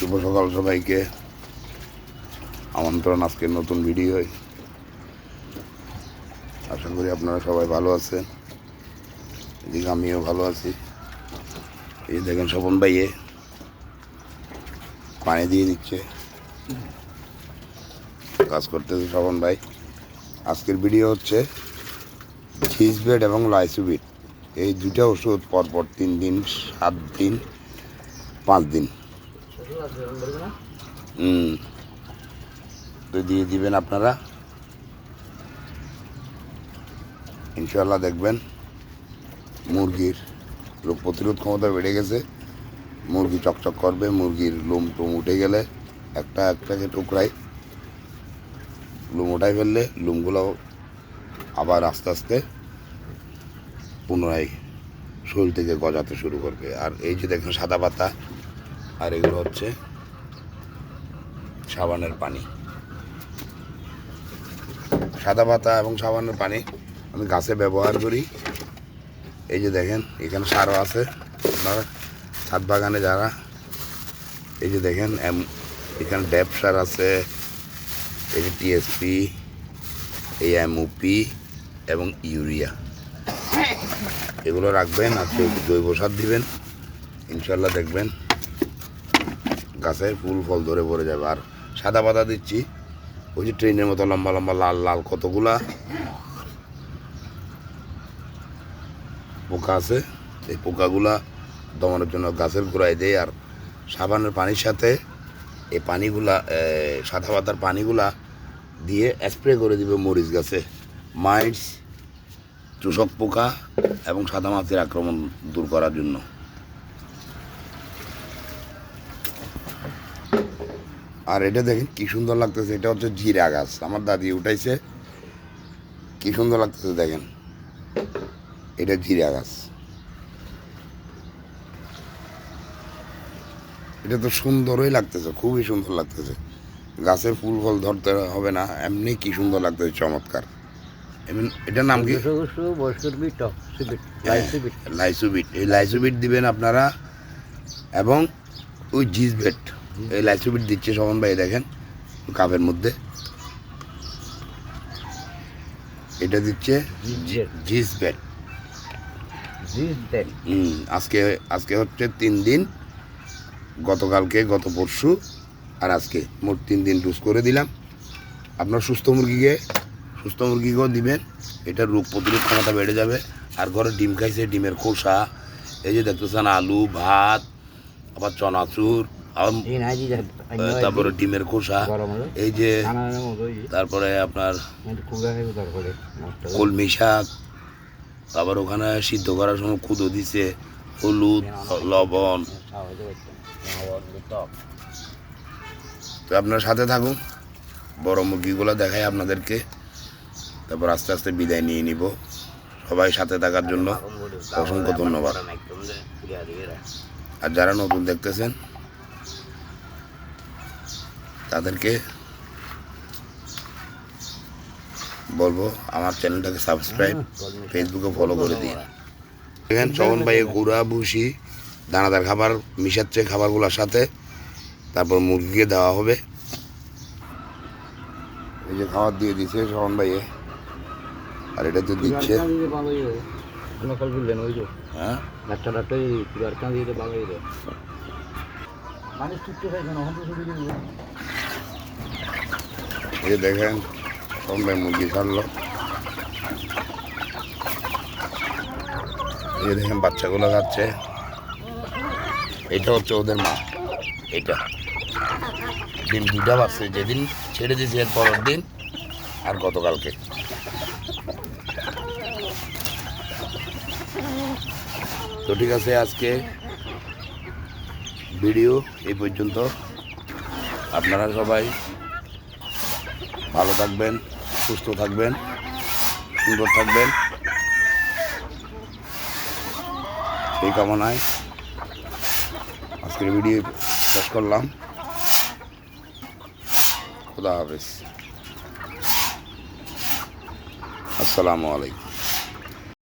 শুভ সকাল সবাইকে। আমন্ত্রণ আজকের নতুন ভিডিও আশা করি আপনারা সবাই ভালো আছেন। এদিকে আমিও ভালো আছি। এই দেখেন স্বপন ভাইয়ে পানি দিয়ে দিচ্ছে। কাজ করতেছে স্বপন ভাই। আজকের ভিডিও হচ্ছে ছিসবেড এবং লাইসুবিট এই দুটা ওষুধ পরপর তিন দিন, সাত দিন, পাঁচ দিন। তো দিয়ে দিবেন আপনারা। ইনশাল্লাহ দেখবেন মুরগির রোগ প্রতিরোধ ক্ষমতা বেড়ে গেছে। মুরগি চকচক করবে, মুরগির লোম টোম উঠে গেলে একটা একটাকে টুকরাই লোম উঠাই ফেললে লোমগুলো আবার আস্তে আস্তে পুনরায় শরীর থেকে গজাতে শুরু করবে। আর এই যে দেখেন সাদা পাতা আর এগুলো হচ্ছে সাবানের পানি। সাদা পাতা এবং সাবানের পানি আমি গাছে ব্যবহার করি। এই যে দেখেন, এখানে সারও আছে। আপনারা ছাদ বাগানে যারা, এই যে দেখেন এখানে ড্যাপ সার আছে, এই যে টিএসপি এই এমওপি এবং ইউরিয়া। এগুলো রাখবেন, আর জৈব সার দিবেন। ইনশাল্লাহ দেখবেন গাছে ফুল ফল ধরে পড়ে যাবে। আর সাদা পাতা দিচ্ছি। ওই যে ট্রেনের মতো লম্বা লম্বা লাল লাল কতগুলা। পোকা আছে। এই পোকাগুলা দমানোর জন্য গাছের গোড়ায় দেয় আর সাবানের পানির সাথে এই পানিগুলা সাদা পাতার পানিগুলা দিয়ে স্প্রে করে দিবে মরিচ গাছে। মাইটস, চুষক পোকা এবং সাদা মাছির আক্রমণ দূর করার জন্য। আর এটা দেখেন কি সুন্দর লাগতেছে এটা হচ্ছে জিরা গাছ। আমার দাদি উঠাইছে। কি সুন্দর লাগতেছে দেখেন। এটা জিরা গাছ। এটা তো সুন্দরই লাগতেছে খুবই সুন্দর লাগতেছে। গাছের ফুল ফল ধরতে হবে না এমনি কি সুন্দর লাগতেছে চমৎকার। এটার নাম কি? হ্যাঁ, লাইসুবিট এই লাইসুবিট দিবেন আপনারা এবং ওই জিজবেট এই লাইসুবিট দিচ্ছে সমান ভাই দেখেন কাপের মধ্যে। এটা দিচ্ছে জিজবেট হুম আজকে আজকে হচ্ছে তিন দিন গতকালকে গত পরশু আর আজকে মোট তিন দিন ডুজ করে দিলাম। আপনার সুস্থ মুরগিকে সুস্থ মুরগিকেও দিবেন এটা রোগ প্রতিরোধ ক্ষমতা বেড়ে যাবে। আর ঘরে ডিম খাইছে ডিমের খোসা এই যে দেখতেছেন আলু ভাত আবার চনাচুর তারপরে ডিমের খোসা এই যে তারপরে আপনার কলমি শাক আবার ওখানে সিদ্ধ করার সময় কুদো দিছে হলুদ লবণ। তো আপনার সাথে থাকুন বড় মুরগিগুলো দেখাই আপনাদেরকে। তারপর আস্তে আস্তে বিদায় নিয়ে নিব। সবাই সাথে থাকার জন্য অসংখ্য ধন্যবাদ। আর যারা নতুন দেখতেছেন তাদেরকে বলব আমার চ্যানেলটাকে সাবস্ক্রাইব ফেসবুকে ফলো করে দিন দেখেন চবন ভাইয়ে গুঁড়া ভুসি দানাদার খাবার মিশাচ্ছে খাবারগুলোর সাথে। তারপর মুরগিকে দেওয়া হবে। এই যে খাবার দিয়ে দিচ্ছে শবন ভাইয়ে। আর এটা তো দিচ্ছে। নকল বললেন ওই যে। হ্যাঁ? এই দেখেন ভাই মুরগি ছাড়লো। এই দেখেন, বাচ্চাগুলো খাচ্ছে। এটা হচ্ছে ওদের মা, এটা। ডিম দুটা বাচ্চা, যেদিন ছেড়ে দিয়েছে এর পরের দিন আর গতকালকে। তো ঠিক আছে, আজকে ভিডিও এই পর্যন্ত। আপনারা সবাই ভালো থাকবেন, সুস্থ থাকবেন, সুন্দর থাকবেন। এই কামনায় আজকের ভিডিও শেষ করলাম। খুদা হাফেজ। আসসালামু আলাইকুম।